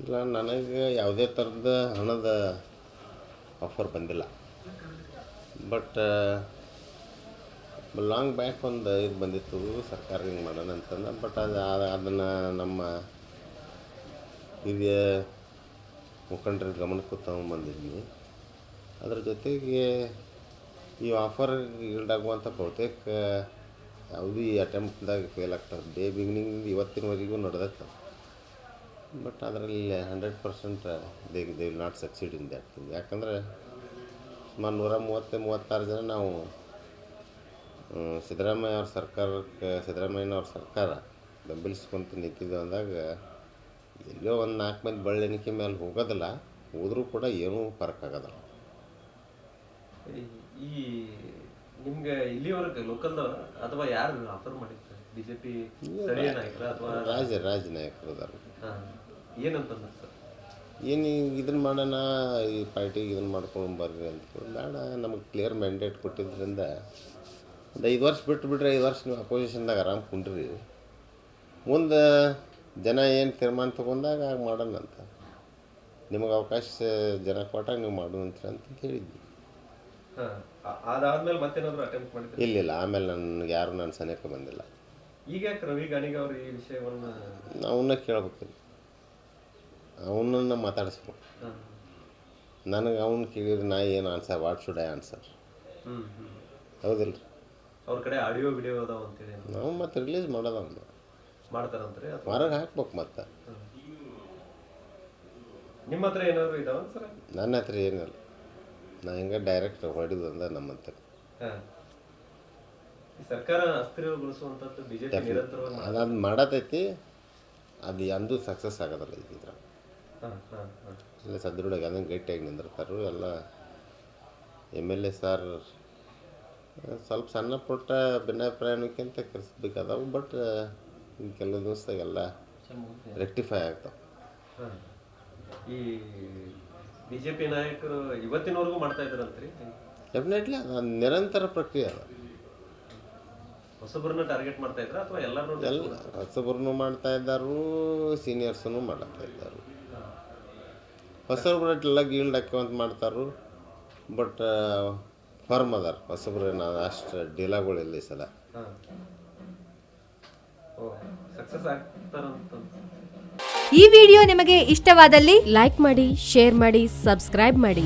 ಇಲ್ಲ, ನನಗೆ ಯಾವುದೇ ಥರದ ಹಣದ ಆಫರ್ ಬಂದಿಲ್ಲ. ಬಟ್ ಲಾಂಗ್ ಬ್ಯಾಕ್ ಒಂದು ಇದು ಬಂದಿತ್ತು, ಸರ್ಕಾರ ಹಿಂಗೆ ಮಾಡೋಣ ಅಂತಂದ ಬಟ್ ಅದು ಅದನ್ನು ನಮ್ಮ ಹಿರಿಯ ಮುಖಂಡರ ಗಮನಕ್ಕೂ ತಗೊಂಬಂದಿದ್ವಿ. ಅದ್ರ ಜೊತೆಗೆ ಈ ಆಫರ್ ಈಲ್ಡಾಗುವಂಥ ಬಹುತೇಕ ಯಾವುದೇ ಅಟೆಂಪ್ಟ್ದಾಗ ಫೇಲ್ ಆಗ್ತದೆ ಡೇ ಬಿಗಿನಿಂಗ್ ಇವತ್ತಿನವರೆಗೂ ನಡೆದತ್ತೆ ಬಟ್ ಅದರಲ್ಲಿ hundred percent they they will not succeed in that ಯಾಕಂದರೆ ಸುಮಾರು ನೂರ ಮೂವತ್ತು ಮೂವತ್ತಾರು ಜನ ನಾವು ಸಿದ್ದರಾಮಯ್ಯ ಅವ್ರ ಸರ್ಕಾರಕ್ಕೆ ಸಿದ್ದರಾಮಯ್ಯನವ್ರ ಸರ್ಕಾರ ಬೆಂಬಲಿಸ್ಕೊಂತ ನಿಂತಿದ್ದು ಅಂದಾಗ ಎಲ್ಲೋ ಒಂದು ನಾಲ್ಕು ಮಂದಿ ಬಳ್ಳೆಣಿಕೆ ಮೇಲೆ ಹೋಗೋದಿಲ್ಲ ಹೋದರೂ ಕೂಡ ಏನೂ ಫರಕ್ ಆಗೋದಿಲ್ಲ. ಈ- ನಿಮ್ಗೆ ಇಲ್ಲಿವರೆಗೆ ಲೋಕಲ್ದವ್ರ ಅಥವಾ ಯಾರು ಆಫರ್ ಮಾಡಿರ್ತಾರೆ? ಬಿಜೆಪಿ ರಾಜ ರಾಜ ನಾಯಕರು. ಏನಂತಂದ ಸರ್? ಏನು ಇದನ್ನು ಮಾಡೋಣ ಈ ಪಾರ್ಟಿಗೆ ಇದನ್ನು ಮಾಡ್ಕೊಂಡು ಬರ್ರಿ ಅಂತ ಬೇಡ ನಮಗೆ ಕ್ಲಿಯರ್ ಮ್ಯಾಂಡೇಟ್ ಕೊಟ್ಟಿದ್ದರಿಂದ ಒಂದು ಐದು ವರ್ಷ ಬಿಟ್ಟು ಬಿಟ್ರೆ ಐದು ವರ್ಷ ನೀವು ಅಪೋಸಿಷನ್ದಾಗ ಆರಾಮ್ ಕುಂಡ್ರಿ. ಮುಂದೆ ಜನ ಏನು ತೀರ್ಮಾನ ತೊಗೊಂಡಾಗ ಆಗ ಮಾಡೋಣ ಅಂತ. ನಿಮಗೆ ಅವಕಾಶ ಜನ ಕೊಟ್ಟಾಗ ನೀವು ಮಾಡು ಅಂತ ಹೇಳಿದ್ವಿ ಹಾ. ಆ- ಅದಾದ್ಮೇಲೆ ಮತ್ತೇನಾದ್ರು ಅಟೆಂಪ್ಟ್ ಮಾಡಿದ್ರೆ ಇಲ್ಲ ಇಲ್ಲ. ಆಮೇಲೆ ನನಗೆ ಯಾರು ನನ್ನ ಸನೇಕ ಬಂದಿಲ್ಲ. ಈಗ ಯಾಕೆ ರವಿ ಗಾಣಿಗೆ ಅವರು ಈ ವಿಷಯವನ್ನು ಅವನ್ನ ಕೇಳ್ಬೇಕಿಲ್ಲ ಅವನನ್ನು ಮಾತಾಡಿಸ್ಬೇಕು. ನನಗೆ ಅವನು ಕೇಳಿದ್ರೆ ನಾ ಏನು answer what should I answer ಹೌದಿಲ್ಲ ಅವ್ರ ಕಡೆ ಆಡಿಯೋ ವಿಡಿಯೋ ಅದಾವ ಅಂತೇಳಿ. ನಾವು ಮತ್ತೆ ರಿಲೀಸ್ ಮಾಡೋದ ಅವನು. ಮಾಡ್ತಾರಂತ್ರಿ ಹೊರಗೆ ಹಾಕ್ಬೇಕು ಮತ್ತೆ. ನಿಮ್ಮ ಹತ್ರ ಏನಾದ್ರು ಇದಾವ ಸರ್? ನನ್ನ ಹತ್ರ ಏನಿಲ್ಲ. ನಾ ಹಿಂಗೆ ಡೈರೆಕ್ಟ್ ಹೊಡಿದು ಅಂದ ನಮ್ಮ ಹತ್ರ. ಸರ್ಕಾರ ಅಸ್ಥಿರಗೊಳಿಸುವಂತದ್ದು ಬಿಜೆಪಿ ನಿರಂತರವಾಗಿ ಅದನ್ನು ಮಾಡತೈತಿ. ಅದು ಎಂದೂ ಸಕ್ಸಸ್ ಆಗೋದಿಲ್ಲ ಇದ್ರ ಎಲ್ಲ ಸದೃಢವಾಗಿ ಅದನ್ನು ಗಟ್ಟಿಯಾಗಿ ನಿಂದಿರ್ತಾರೆ. ಎಲ್ಲ ಎಂ ಎಲ್ ಎ ಸಾರ್ ಸ್ವಲ್ಪ ಸಣ್ಣ ಪುಟ್ಟ ಭಿನ್ನಾಭಿಪ್ರಾಯಕ್ಕಿಂತ ಕರೆಸ್ಬೇಕಾದವು ಬಟ್ ಕೆಲವು ದಿವಸದಾಗೆಲ್ಲ ರೆಕ್ಟಿಫೈ ಆಗ್ತಾವೆ. ಬಿ ಜೆ ಪಿ ನಾಯಕರು ಇವತ್ತಿನವರೆಗೂ ಮಾಡ್ತಾ ಇದ್ರಂತ್ರಿ ಡೆಫಿನೆಟ್ಲಿ ಅದು ನಿರಂತರ ಪ್ರಕ್ರಿಯೆ ಅದ. ಹೊಸಬ್ರನ್ನ ಟಾರ್ಗೆಟ್ ಮಾಡ್ತಾ ಇದ್ರ ಅಥವಾ ಎಲ್ಲರೂ ಎಲ್ಲ ಹೊಸಬ್ರನ್ನು ಮಾಡ್ತಾ ಇದ್ದಾರು ಸೀನಿಯರ್ಸನ್ನು ಮಾಡ್ತಾ ಇದ್ದಾರೆ. ಹೊಸಬ್ರು ಎಲ್ಲ ಗೀಲ್ಡ್ ಹಾಕ್ಯವಂತ ಮಾಡ್ತಾರು ಬಟ್ ಫರ್ಮ್ ಅದಾರ. ಹೊಸಬ್ರು ನಾವು ಅಷ್ಟು ಡೀಲಾಗಳಿಲ್ಲ ಈ ಸಲ. ಈ ವಿಡಿಯೋ ನಿಮಗೆ ಇಷ್ಟವಾದಲ್ಲಿ ಲೈಕ್ ಮಾಡಿ ಶೇರ್ ಮಾಡಿ ಸಬ್ಸ್ಕ್ರೈಬ್ ಮಾಡಿ.